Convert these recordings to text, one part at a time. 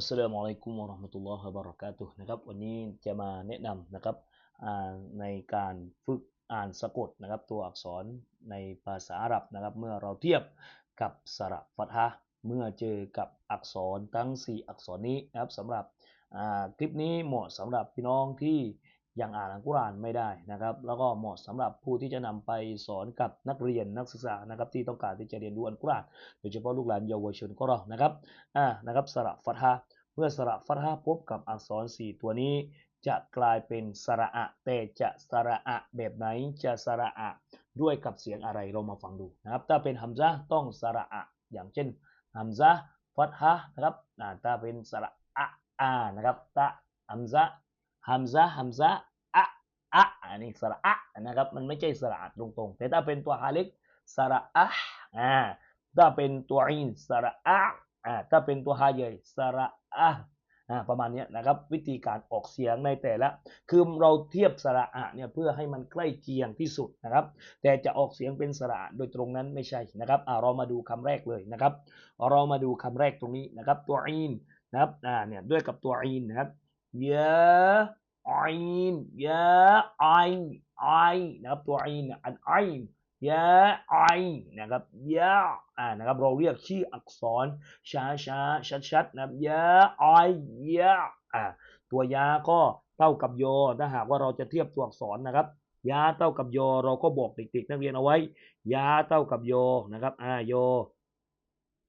อัสสลามุอะลัยกุมวะราะห์มะตุลลอฮ์วะบะเราะกาตุฮ์นะครับวันนี้จะมาแนะนำนะครับในการฝึกอ่านสะกดนะครับตัวอักษรในภาษาอาหรับนะครับเมื่อเราเทียบกับสระฟัตฮะเมื่อเจอกับอักษรทั้ง 4 อักษรนี้นะครับสำหรับคลิปนี้เหมาะสำหรับพี่น้องที่ ยังอ่านอัลกุรอานไม่ได้นะครับ แล้วก็เหมาะสำหรับผู้ที่จะนำไปสอนกับนักเรียนนักศึกษานะครับที่ต้องการที่จะเรียนรู้อัลกุรอานโดยเฉพาะลูกหลานเยาวชนก็รอนะครับอ่านะครับสระฟัตฮะเมื่อสระฟัตฮะพบกับอักษร 4 ตัวนี้ จะกลายเป็นสระอะแต่จะสระอะแบบไหนจะสระอะด้วยกับเสียงอะไรเรามาฟังดูนะครับ ถ้าเป็นฮัมซะต้องสระอะอย่างเช่นฮัมซะฟัตฮะนะครับถ้าเป็นสระอะอานะครับตะฮัมซะ ฮัมซะฮัมซะอะอะอันนี้สระอะนะครับมันไม่ใช่สระอะตรงๆแต่ถ้าเป็นตัวฮาลิกสระอะอ่าถ้าเป็นตัวอินสระอะอ่าถ้าเป็นตัวฮาเยยสระอะอ่าประมาณนี้นะครับวิธีการออกเสียงในแต่ละคือเราเทียบสระอะเนี่ยเพื่อให้มันใกล้เคียงที่สุดนะครับ แต่จะออกเสียงเป็นสระโดยตรงนั้นไม่ใช่นะครับอ่าเรามาดูคำแรกเลยนะครับ เรามาดูคำแรกตรงนี้นะครับ ตัวอินนะครับอ่าเนี่ยด้วยกับตัวอินนะครับยะอินยะ ไอไอนะครับตัวอินอันไอยะไอนะครับยะอ่านะครับเราเรียกชื่ออักษรช้าช้าชัดชัดนะครับยะไอยะอ่าตัวยาก็เท่ากับโยถ้าหากว่าเราจะเทียบตัวอักษรนะครับยาเท่ากับโยเราก็บอกเด็กๆนักเรียนเอาไว้ยาเท่ากับโยนะครับอ่าโย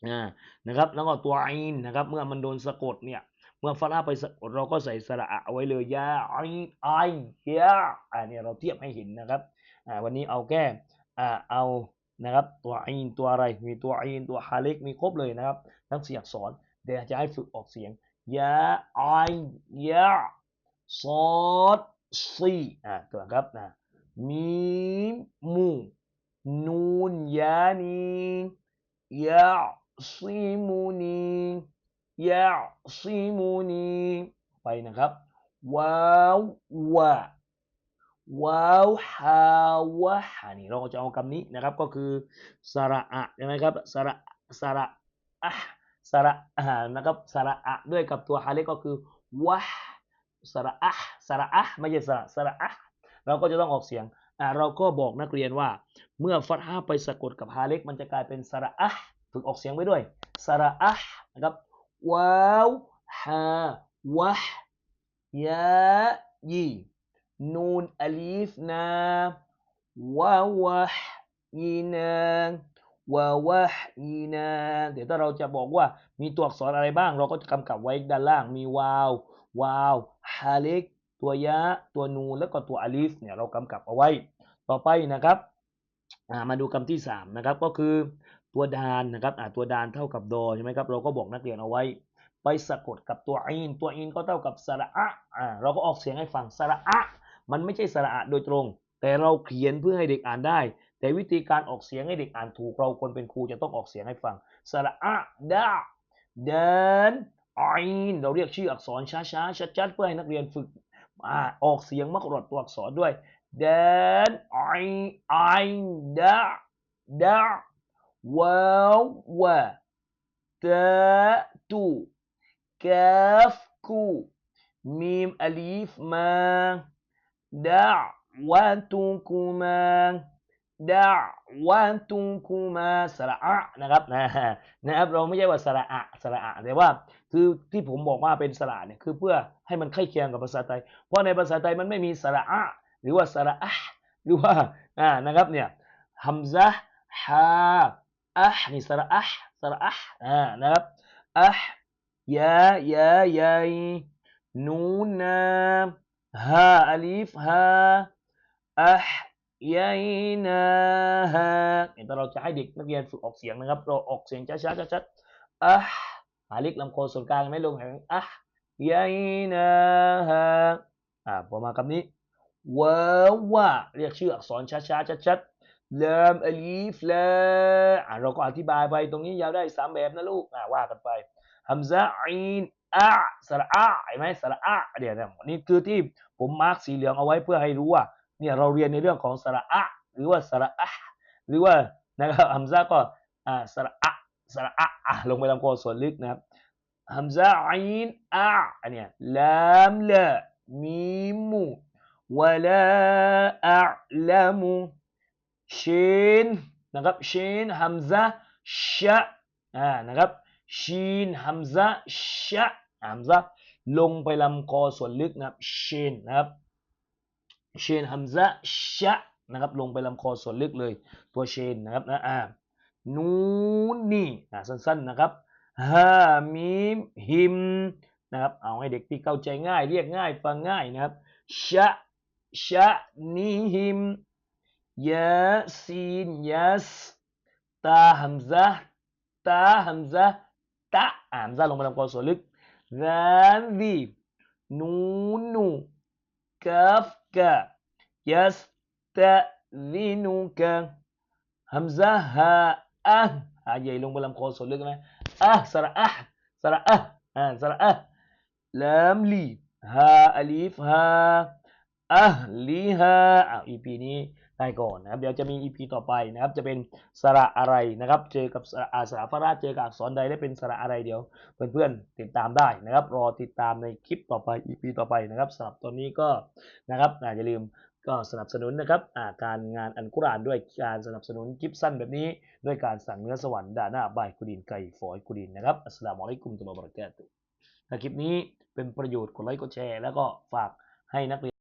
อ่านะครับแล้วก็ตัวอินนะครับเมื่อมันโดนสะกดเนี่ย เมื่อฟาราไปเราก็ใส่สระอะเอาไว้เลยยาไอไอยาอ่าเนี่ยเราเทียบให้เห็นนะครับอ่าวันนี้เอาแค่อ่าเอานะครับตัวอินตัวอะไรมีตัวอินตัวฮาเล็กมีครบเลยนะครับ ทั้งเสี่อักษรเดี๋ยวจะให้ฝึกออกเสียงยาไอยาซอดซีอ่าตัวครับนะมีมูนูนยานียาซีมูนี ยาซีมูนีไปนะครับว้าววะว้าวฮาวะฮานี่เราก็จะเอาคำนี้นะครับก็คือสระอะใช่ไหมครับสระสระอะสระอะนะครับสระอะด้วยกับตัวฮาเลก็คือวะสระอะสระอะไม่ใช่สระสระอะเราก็จะต้องออกเสียงอ่าเราก็บอกนักเรียนว่า เมื่อฟัตฮาไปสะกดกับฮาเล็กมันจะกลายเป็นสระอะฝึกออกเสียงไว้ด้วยสระอะนะครับ ว้าวฮาวะยายีนูนอลีฟนาวาวะยีนาวาวะยีนาเดี๋ยวถ้าเราจะบอกว่ามีตัวอักษรอะไรบ้าง เราก็จะกำกับไว้ด้านล่างมีวาววาวฮาเล็กตัวยะตัวนูแล้วก็ตัวอลีฟเนี่ยเรากำกับเอาไว้ ต่อไปนะครับมาดูคำที่สามนะครับ ก็คือ ตัวดานนะครับอ่าตัวดานเท่ากับโดใช่ไหมครับเราก็บอกนักเรียนเอาไว้ ไปสะกดกับตัวอินตัวอินก็เท่ากับสระอะอ่าเราก็ออกเสียงให้ฟังสระอะมันไม่ใช่สระอะโดยตรง แต่เราเขียนเพื่อให้เด็กอ่านได้ แต่วิธีการออกเสียงให้เด็กอ่านถูกเราคนเป็นครูจะต้องออกเสียงให้ฟังสระอะดาเดินอินเราเรียกชื่ออักษรช้าๆชัดๆเพื่อให้นักเรียนฝึกอ่าออกเสียงมักรดตัวอักษรด้วยเดินอินอินดาดา واو تاء تو كاف كو ميم أليف ما دعوتكما دعوتكما สระอะนะครับนะนะครับเราไม่ใช่ว่าสระอะสระอะแต่ว่าคือที่ผมบอกว่าเป็นสระเนี่ยคือเพื่อให้มันใกล้เคียงกับภาษาไทย เพราะในภาษาไทยมันไม่มีสระอะหรือว่าสระอะหรือว่าอ่านะครับเนี่ยฮัมซะฮา อะนี่สระอะสระอะอ่านะครับอะยายายายนูนาฮาอลิฟฮาอะยายนาฮาเนี่ยเราจะให้เด็กนักเรียนฝึกออกเสียงนะครับ เราออกเสียงช้าๆชัดๆอะหาลิกลำโพงส่วนกลางไม่ลงแห่งอะยายนาฮาอ่าพอมาคำนี้ว้าวเรียกชื่ออักษรช้าๆชัดๆ ลามอลีฟลาเราก็อธิบายไปตรงนี้ยาวได้สามแบบนะลูกว่ากันไปฮัมซะอินอะสระอะเห็นไหมสระอะเดี๋ยวนะนี่คือที่ผมมาร์กสีเหลืองเอาไว้เพื่อให้รู้ว่าเนี่ยเราเรียนในเรื่องของสระอะหรือว่าสระอะหรือว่านะครับฮัมซะก็อ่าสระอะสระอะอะลงไปลำคอส่วนลึกนะครับฮัมซะอินอาอันเนี้ยลามละมีมูวะลาอะลามู ชินนะครับชินฮัมซะชะอ่านะครับชีนฮัมซะชะฮัมซะลงไปลำคอส่วนลึกนะครับชินนะครับเชนฮัมซะชะนะครับลงไปลำคอส่วนลึกเลย ตัวเชนนะครับนะอ่านูนนี่อ่าสั้นๆนะครับฮามีมฮิมนะครับเอาให้เด็กที่เข้าใจง่าย เรียกง่ายฟังง่ายนะครับชะชะนีฮิม ยาซีนยัสตาฮัมซะตาฮัมซะตะอ่าฮัมซะลงไปลำคอส่วนลึกก ได้ก่อนนะครับเดี๋ยวจะมี EP ต่อไปนะครับจะเป็นสระอะไรนะครับเจอกับอาสาฟราชเจอกับอักษรใดได้เป็นสระอะไรเดี๋ยว เพื่อนๆติดตามได้นะครับ รอติดตามในคลิปต่อไป EP ต่อไปนะครับสำหรับตอนนี้ก็นะครับอย่าลืมก็สนับสนุนนะครับาการงานอันกุรานด้วยการสนับสนุนคลิปสั้นแบบนี้ ด้วยการสั่งเนื้อสวรรค์ด่าหน้าบายกุดินไก่ฝอยกุดินนะครับอัสลามุอะลัยกุมตุลอบารกะตุถ้าคลิปนี้เป็นประโยชน์กดไลค์กดแชร์แล้วก็ฝากให้นักเรียน